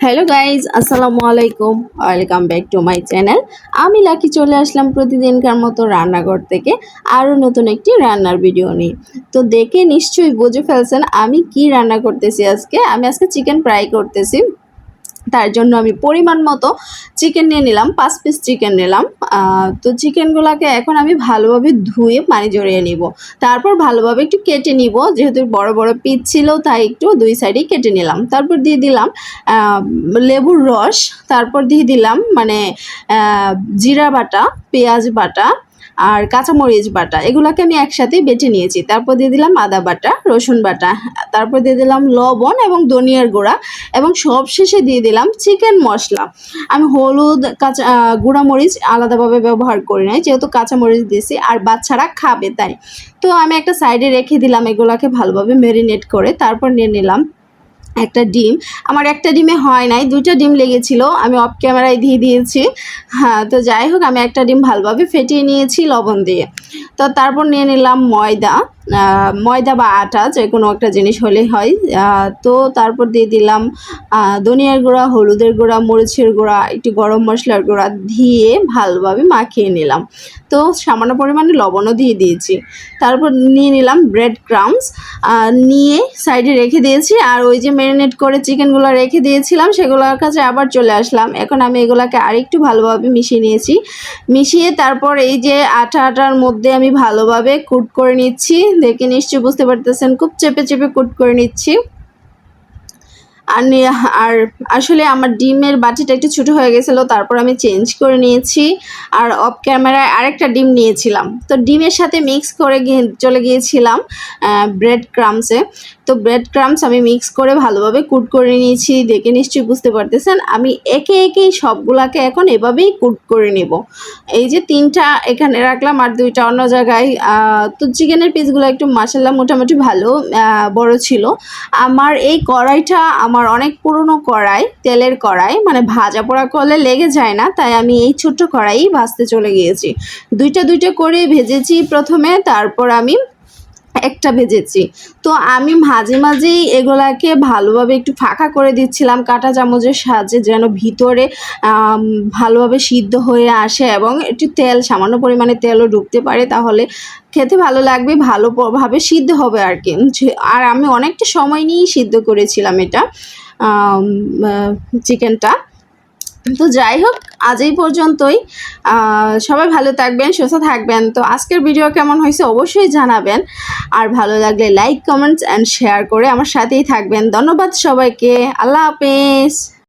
Hello guys আসসালামু আলাইকুম welcome back to my channel আমি লাকি চলে আসলাম প্রতিদিনকার মতো রান্নাঘর থেকে আরও নতুন একটি রান্নার ভিডিও নিই তো দেখে নিশ্চয়ই বুঝে ফেলছেন আমি কি রান্না করতেছি আজকে। আমি আজকে চিকেন ফ্রাই করতেছি। তার জন্য আমি পরিমাণ মতো চিকেন নিয়ে নিলাম, পাঁচ পিস চিকেন নিলাম। তো চিকেনগুলোকে এখন আমি ভালোভাবে ধুয়ে পানি জড়িয়ে নিব। তারপর ভালোভাবে একটু কেটে নিব, যেহেতু বড় বড় পিস ছিল, তাই একটু দুই সাইডেই কেটে নিলাম। তারপর দিয়ে দিলাম লেবুর রস, তারপর দিয়ে দিলাম মানে জিরা বাটা, পেঁয়াজ বাটা আর কাঁচামরিচ বাটা এগুলোকে আমি একসাথে বেটে নিয়েছি। তারপর দিয়ে দিলাম আদা বাটা রসুন বাটা তারপর দিয়ে দিলাম লবণ এবং ধনিয়ার গুঁড়া এবং সব শেষে দিয়ে দিলাম চিকেন মশলা। আমি হলুদ কাঁচা আহ, গুঁড়া মরিচ আলাদাভাবে ব্যবহার করি নাই যেহেতু কাঁচা মরিচ দিয়েছি আর বাচ্চারা খাবে তাই। তো আমি একটা সাইডে রেখে দিলাম এগুলাকে ভালোভাবে ম্যারিনেট করে তারপর নিয়ে নিলাম একটা ডিম। আমার একটা ডিমে হয় নাই, দুইটা ডিম লেগেছিল, আমি অফ ক্যামেরায় দিয়ে দিয়েছি। হ্যাঁ তো যাই হোক, আমি একটা ডিম ভালোভাবে ফেটিয়ে নিয়েছি লবণ দিয়ে। তো তারপর নিয়ে নিলাম ময়দা ময়দা বা আটা, যে কোনো একটা জিনিস হলেই হয়। তো তারপর দিয়ে দিলাম ধনিয়ার গুঁড়া, হলুদের গুঁড়া, মরিচের গুঁড়া, একটু গরম মশলার গুঁড়া দিয়ে ভালোভাবে মাখিয়ে নিলাম। তো সামান্য পরিমাণে লবণও দিয়ে দিয়েছি। তারপর নিয়ে নিলাম ব্রেড ক্রামস নিয়ে সাইডে রেখে দিয়েছি, আর ওই যে ম্যারিনেট করে চিকেনগুলো রেখে দিয়েছিলাম, সেগুলোর কাছে আবার চলে আসলাম। এখন আমি এগুলোকে আরেকটু ভালোভাবে মিশিয়ে নিয়েছি। মিশিয়ে তারপর এই যে আটা আটার মধ্যে আমি ভালোভাবে কুট করে নিচ্ছি। দেখে নিশ্চয়ই বুঝতে পারতেছেন, খুব চেপে চেপে কুট করে নিচ্ছি। আর আর আসলে আমার ডিমের বাটিটা একটু ছোটো হয়ে গেছিল, তারপর আমি চেঞ্জ করে নিয়েছি। আর অফ ক্যামেরায় আরেকটা ডিম নিয়েছিলাম। তো ডিমের সাথে মিক্স করে চলে গিয়েছিলাম ব্রেড ক্রামসে তো ব্রেড ক্রামস আমি মিক্স করে ভালোভাবে কুট করে নিয়েছি, দেখে নিশ্চয়ই বুঝতে পারতেছেন। আমি একে একেই সবগুলাকে এখন এভাবেই কুট করে নেব। এই যে তিনটা এখানে রাখলাম, আর দুইটা অন্য জায়গায় তো চিকেনের পিসগুলো একটু মাসাল্লা মোটামুটি ভালো বড় ছিল। আমার এই কড়াইটা আমার অনেক পুরনো কড়াই, তেলের কড়াই মানে ভাজা পোড়া করলে লেগে যায় না, তাই আমি এই ছোট্ট কড়াই ভাজতে চলে গিয়েছি। দুইটা দুইটা করে ভেজেছি প্রথমে, তারপর আমি একটা ভেজেছি। তো আমি মাঝে মাঝেই এগুলাকে ভালোভাবে একটু ফাঁকা করে দিচ্ছিলাম কাঁটা চামচের সাহায্যে যেন ভিতরে ভালোভাবে সিদ্ধ হয়ে আসে এবং একটু তেল, সামান্য পরিমাণে তেলও ঢুকতে পারে তাহলে খেতে ভালো লাগবে ভালোভাবে সিদ্ধ হবে আর কি। আর আমি অনেকটা সময় নিয়েই সিদ্ধ করেছিলাম এটা চিকেনটা। তো যাই হোক, আজ এই পর্যন্তই। সবাই ভালো থাকবেন, সুস্থ থাকবেন। তো আজকের ভিডিও কেমন হয়েছে অবশ্যই জানাবেন। আর ভালো লাগলে লাইক কমেন্টস অ্যান্ড শেয়ার করে আমার সাথেই থাকবেন। ধন্যবাদ সবাইকে। আল্লাহ হাফেজ।